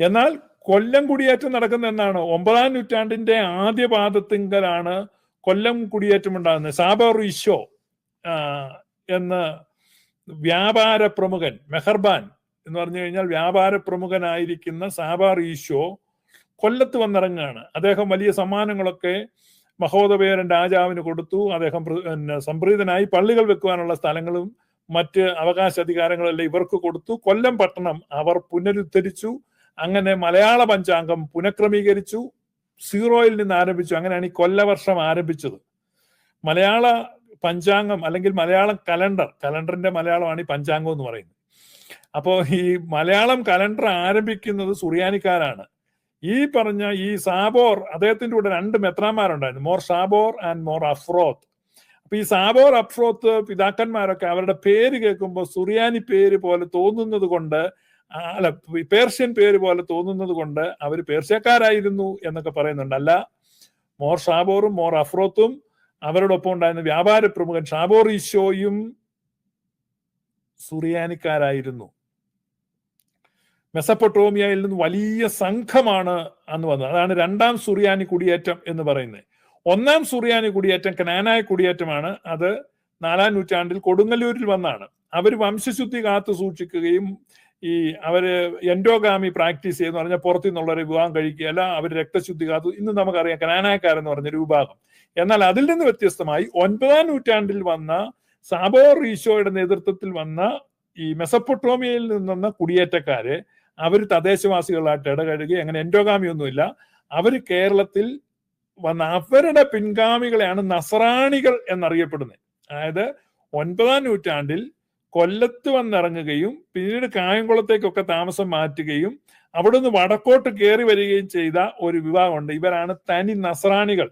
എന്നാൽ കൊല്ലം കുടിയേറ്റം നടക്കുന്ന എന്നാണ്. ഒമ്പതാം നൂറ്റാണ്ടിന്റെ ആദ്യ പാദത്തിങ്കലാണ് കൊല്ലം കുടിയേറ്റം ഉണ്ടാകുന്നത്. സാബർ ഇഷോ എന്ന് വ്യാപാര പ്രമുഖൻ മെഹർബാൻ എന്ന് പറഞ്ഞു കഴിഞ്ഞാൽ വ്യാപാര പ്രമുഖനായിരിക്കുന്ന സാബാർ ഈശോ കൊല്ലത്ത് വന്നിറങ്ങുകയാണ്. അദ്ദേഹം വലിയ സമ്മാനങ്ങളൊക്കെ മഹോദപേരൻ രാജാവിന് കൊടുത്തു. അദ്ദേഹം സംപ്രീതനായി പള്ളികൾ വെക്കുവാനുള്ള സ്ഥലങ്ങളും മറ്റ് അവകാശ അധികാരങ്ങളെല്ലാം ഇവർക്ക് കൊടുത്തു. കൊല്ലം പട്ടണം അവർ പുനരുദ്ധരിച്ചു. അങ്ങനെ മലയാള പഞ്ചാംഗം പുനഃക്രമീകരിച്ചു സീറോയിൽ നിന്ന് ആരംഭിച്ചു. അങ്ങനെയാണ് ഈ കൊല്ലവർഷം ആരംഭിച്ചത്. മലയാള പഞ്ചാംഗം അല്ലെങ്കിൽ മലയാളം കലണ്ടർ കലണ്ടറിന്റെ മലയാളമാണ് ഈ പഞ്ചാംഗം എന്ന് പറയുന്നത്. അപ്പോ ഈ മലയാളം കലണ്ടർ ആരംഭിക്കുന്നത് സുറിയാനിക്കാരാണ്. ഈ പറഞ്ഞ ഈ സാബോർ അദ്ദേഹത്തിന്റെ കൂടെ രണ്ട് മെത്രാന്മാരുണ്ടായിരുന്നു. Mor Sabor and Mor Afroth. അപ്പൊ ഈ സാബോർ അഫ്രോത്ത് പിതാക്കന്മാരൊക്കെ അവരുടെ പേര് കേൾക്കുമ്പോൾ സുറിയാനി പേര് പോലെ തോന്നുന്നത് കൊണ്ട് അല്ല പേർഷ്യൻ പേര് പോലെ തോന്നുന്നത് കൊണ്ട് അവർ പേർഷ്യക്കാരായിരുന്നു എന്നൊക്കെ പറയുന്നുണ്ട്. അല്ല മോർ ഷാബോറും മോർ അഫ്രോത്തും അവരോടൊപ്പം ഉണ്ടായിരുന്ന വ്യാപാര പ്രമുഖൻ ഷാബോർ ഈശോയും സുറിയാനിക്കാരായിരുന്നു. മെസപ്പൊട്ടോമിയയിൽ നിന്ന് വലിയ സംഘമാണ് അന്ന് വന്നത്. അതാണ് രണ്ടാം സുറിയാനി കുടിയേറ്റം എന്ന് പറയുന്നത്. ഒന്നാം സുറിയാനി കുടിയേറ്റം കനാനായ കുടിയേറ്റമാണ്. അത് നാലാം നൂറ്റാണ്ടിൽ കൊടുങ്ങല്ലൂരിൽ വന്നാണ്. അവർ വംശശുദ്ധി കാത്തു സൂക്ഷിക്കുകയും ഈ അവർ എൻഡോഗാമി പ്രാക്ടീസ് ചെയ്യുന്ന പറഞ്ഞാൽ പുറത്തു നിന്നുള്ളവരെ വിവാഹം കഴിക്കുകയല്ല അവർ രക്തശുദ്ധി കാത്തു ഇന്ന് നമുക്കറിയാം കനാനായക്കാരെന്ന് പറഞ്ഞൊരു വിഭാഗം. എന്നാൽ അതിൽ നിന്ന് വ്യത്യസ്തമായി ഒൻപതാം നൂറ്റാണ്ടിൽ വന്ന സാബോ റീഷോയുടെ നേതൃത്വത്തിൽ വന്ന ഈ മെസപ്പൊട്ടോമിയയിൽ നിന്ന കുടിയേറ്റക്കാര് അവർ തദ്ദേശവാസികളായിട്ട് ഇടകഴുകി അങ്ങനെ എൻഡോഗാമി ഒന്നുമില്ല അവർ കേരളത്തിൽ വന്ന അവരുടെ പിൻഗാമികളെയാണ് നസറാണികൾ എന്നറിയപ്പെടുന്നത്. അതായത് ഒൻപതാം നൂറ്റാണ്ടിൽ കൊല്ലത്ത് വന്നിറങ്ങുകയും പിന്നീട് കായംകുളത്തേക്കൊക്കെ താമസം മാറ്റുകയും അവിടുന്ന് വടക്കോട്ട് കയറി വരികയും ചെയ്ത ഒരു വിഭാഗമുണ്ട്. ഇവരാണ് തനി നസറാണികൾ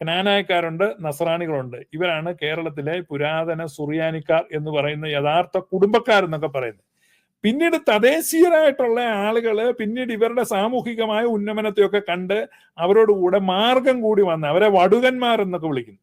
കനാനായക്കാരുണ്ട് നസറാണികളുണ്ട് ഇവരാണ് കേരളത്തിലെ പുരാതന സുറിയാനിക്കാർ എന്ന് പറയുന്ന യഥാർത്ഥ കുടുംബക്കാരെന്നൊക്കെ പറയുന്നത്. പിന്നീട് തദ്ദേശീയരായിട്ടുള്ള ആളുകൾ പിന്നീട് ഇവരുടെ സാമൂഹികമായ ഉന്നമനത്തെയൊക്കെ കണ്ട് അവരോടുകൂടെ മാർഗം കൂടി വന്ന് അവരെ വടുകന്മാർ എന്നൊക്കെ വിളിക്കുന്നു.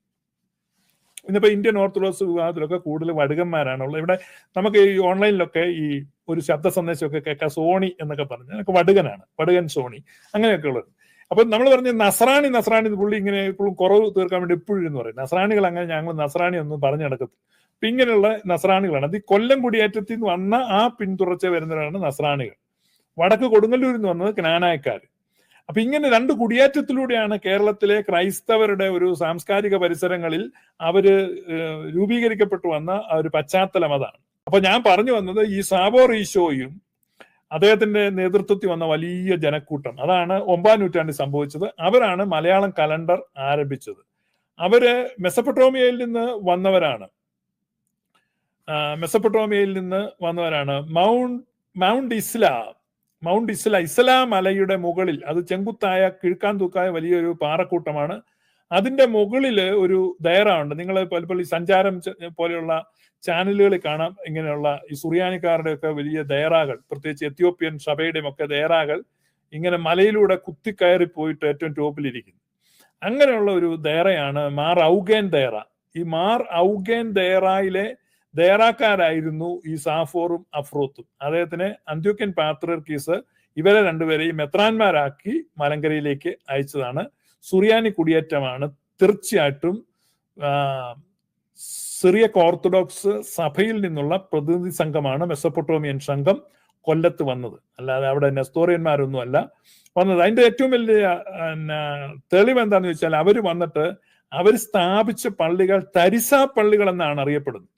ഇന്നിപ്പോ ഇന്ത്യൻ ഓർത്തഡോക്സ് വിഭാഗത്തിലൊക്കെ കൂടുതൽ വടുകന്മാരാണുള്ളത്. ഇവിടെ നമുക്ക് ഈ ഓൺലൈനിലൊക്കെ ഈ ഒരു ശബ്ദ സന്ദേശമൊക്കെ കേൾക്കാം സോണി എന്നൊക്കെ പറഞ്ഞ് അതൊക്കെ വടുകനാണ് വടുകൻ സോണി അങ്ങനെയൊക്കെ ഉള്ളത്. അപ്പൊ നമ്മൾ പറഞ്ഞ നസ്രാണി നസ്രാണി പുള്ളി ഇങ്ങനെ ഇപ്പോഴും കുറവ് തീർക്കാൻ വേണ്ടി എപ്പോഴും എന്ന് പറയും. നസ്രാണികൾ അങ്ങനെ ഞങ്ങൾ നസ്രാണി ഒന്നും പറഞ്ഞു നടക്കത്തില്ല. അപ്പൊ ഇങ്ങനെയുള്ള നസ്രാണികളാണ്. അത് ഈ കൊല്ലം കുടിയേറ്റത്തിൽ നിന്ന് വന്ന ആ പിന്തുടർച്ച വരുന്നവരാണ് നസ്രാണികൾ. വടക്ക് കൊടുങ്ങല്ലൂരിൽ നിന്ന് വന്നത് ജ്ഞാനായക്കാർ അപ്പൊ ഇങ്ങനെ രണ്ട് കുടിയേറ്റത്തിലൂടെയാണ് കേരളത്തിലെ ക്രൈസ്തവരുടെ ഒരു സാംസ്കാരിക പരിസരങ്ങളിൽ അവർ രൂപീകരിക്കപ്പെട്ടു വന്ന ആ ഒരു പശ്ചാത്തലം അതാണ്. അപ്പൊ ഞാൻ പറഞ്ഞു വന്നത് ഈ സാബോർ ഈശോയും അദ്ദേഹത്തിന്റെ നേതൃത്വത്തിൽ വന്ന വലിയ ജനക്കൂട്ടം. അതാണ് ഒമ്പതാം നൂറ്റാണ്ടിൽ സംഭവിച്ചത്. അവരാണ് മലയാളം കലണ്ടർ ആരംഭിച്ചത്. അവർ മെസപ്പട്ടോമിയയിൽ നിന്ന് വന്നവരാണ്. മെസപ്പട്ടോമിയയിൽ നിന്ന് വന്നവരാണ്. മൗണ്ട് മൗണ്ട് ഇസ്ലാം. മൗണ്ട് ഇസ്ല ഇസ്ലാം മലയുടെ മുകളിൽ അത് ചെങ്കുത്തായ കിഴക്കാൻ തൂക്കായ വലിയൊരു പാറക്കൂട്ടമാണ്. അതിന്റെ മുകളിൽ ഒരു ദയറാണ്ട് നിങ്ങൾ പലപ്പോഴും സഞ്ചാരം പോലെയുള്ള ചാനലുകളിൽ കാണാം. ഇങ്ങനെയുള്ള ഈ സുറിയാനിക്കാരുടെ ഒക്കെ വലിയ ദയറാകൾ പ്രത്യേകിച്ച് എത്യോപ്യൻ സഭയുടെയും ഒക്കെ ദയറാകൾ ഇങ്ങനെ മലയിലൂടെ കുത്തിക്കയറി പോയിട്ട് ഏറ്റവും ടോപ്പിലിരിക്കുന്നു. അങ്ങനെയുള്ള ഒരു ദയറയാണ് മാർ ഔഗേൻ ദയറ. ഈ മാർ ഔഗേൻ ദയറയിലെ ദയറാക്കാരായിരുന്നു ഈ സാഫോറും അഫ്രോത്തും. അദ്ദേഹത്തിന് അന്ത്യോക്യൻ പാത്രർക്കീസ് ഇവരെ രണ്ടുപേരെയും മെത്രാന്മാരാക്കി മലങ്കരയിലേക്ക് അയച്ചതാണ്. സുറിയാനി കുടിയേറ്റമാണ്. തീർച്ചയായിട്ടും സിറിയ ഓർത്തഡോക്സ് സഭയിൽ നിന്നുള്ള പ്രതിനിധി സംഘമാണ് മെസ്സപ്പൊട്ടോമിയൻ സംഘം കൊല്ലത്ത് വന്നത്. അല്ലാതെ അവിടെ നെസ്തോറിയന്മാരൊന്നും അല്ല. വന്നത്. അതിന്റെ ഏറ്റവും വലിയ തെളിവ് എന്താണെന്ന് വെച്ചാൽ അവർ വന്നിട്ട് അവർ സ്ഥാപിച്ച പള്ളികൾ തരിസ പള്ളികൾ എന്നാണ് അറിയപ്പെടുന്നത്.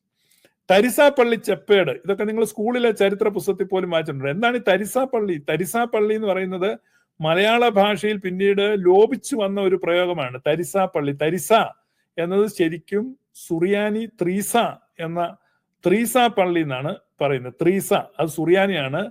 തരിസ പള്ളി ചെപ്പേട്. ഇതൊക്കെ നിങ്ങൾ സ്കൂളിലെ ചരിത്ര പുസ്തകത്തിൽ പോലും വായിച്ചിട്ടുണ്ട്. എന്താണ് ഈ തരിസാപ്പള്ളി? തരിസാപ്പള്ളി എന്ന് പറയുന്നത് മലയാള ഭാഷയിൽ പിന്നീട് ലോപിച്ചു വന്ന ഒരു പ്രയോഗമാണ്. തരിസാപ്പള്ളി പള്ളി തരിസ എന്നത് ശരിക്കും സുറിയാനി ത്രീസ എന്ന ത്രീസ പള്ളി എന്നാണ് പറയുന്നത്. ത്രീസ അത് സുറിയാനിയാണ്.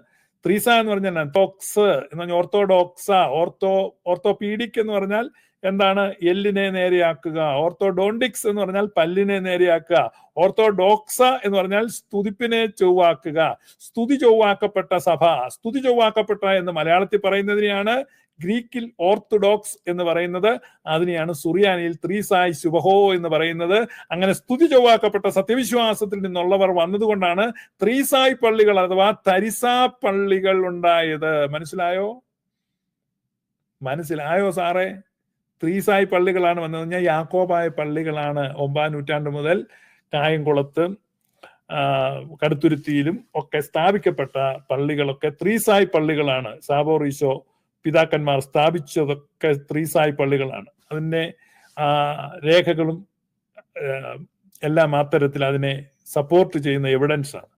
ത്രീസ എന്ന് പറഞ്ഞാൽ ടോക്സ് എന്ന് പറഞ്ഞാൽ ഓർത്തോഡോക്സ ഓർത്തോ ഓർത്തോപീഡിക് എന്ന് പറഞ്ഞാൽ എന്താണ്? എല്ലിനെ നേരെയാക്കുക. ഓർത്തോഡോണ്ടിക്സ് എന്ന് പറഞ്ഞാൽ പല്ലിനെ നേരെയാക്കുക. ഓർത്തോഡോക്സ എന്ന് പറഞ്ഞാൽ സ്തുതിപ്പിനെ ചൊവ്വാക്കുക. സ്തുതി ചൊവ്വാക്കപ്പെട്ട സഭ. സ്തുതി ചൊവ്വാക്കപ്പെട്ട എന്ന് മലയാളത്തിൽ പറയുന്നതിനെയാണ് ഗ്രീക്കിൽ ഓർത്തഡോക്സ് എന്ന് പറയുന്നത്. അതിനെയാണ് സുറിയാനിയിൽ ത്രീസായ് ശുഭഹോ എന്ന് പറയുന്നത്. അങ്ങനെ സ്തുതി ചൊവ്വാക്കപ്പെട്ട സത്യവിശ്വാസത്തിൽ നിന്നുള്ളവർ വന്നതുകൊണ്ടാണ് ത്രീസായ് പള്ളികൾ അഥവാ തരിസാ പള്ളികൾ ഉണ്ടായത്. മനസ്സിലായോ? മനസ്സിലായോ സാറേ? ത്രീസായ് പള്ളികളാണ് വന്നത്. കഴിഞ്ഞാൽ യാക്കോബായ പള്ളികളാണ് ഒമ്പതാം നൂറ്റാണ്ട് മുതൽ കായംകുളത്ത് കടുത്തുരുത്തിയിലും ഒക്കെ സ്ഥാപിക്കപ്പെട്ട പള്ളികളൊക്കെ ത്രീസായി പള്ളികളാണ്. സാബോറീശോ പിതാക്കന്മാർ സ്ഥാപിച്ചതൊക്കെ ത്രീസായി പള്ളികളാണ്. ആ, രേഖകളും എല്ലാം അത്തരത്തിൽ അതിനെ സപ്പോർട്ട് ചെയ്യുന്ന എവിഡൻസ് ആണ്.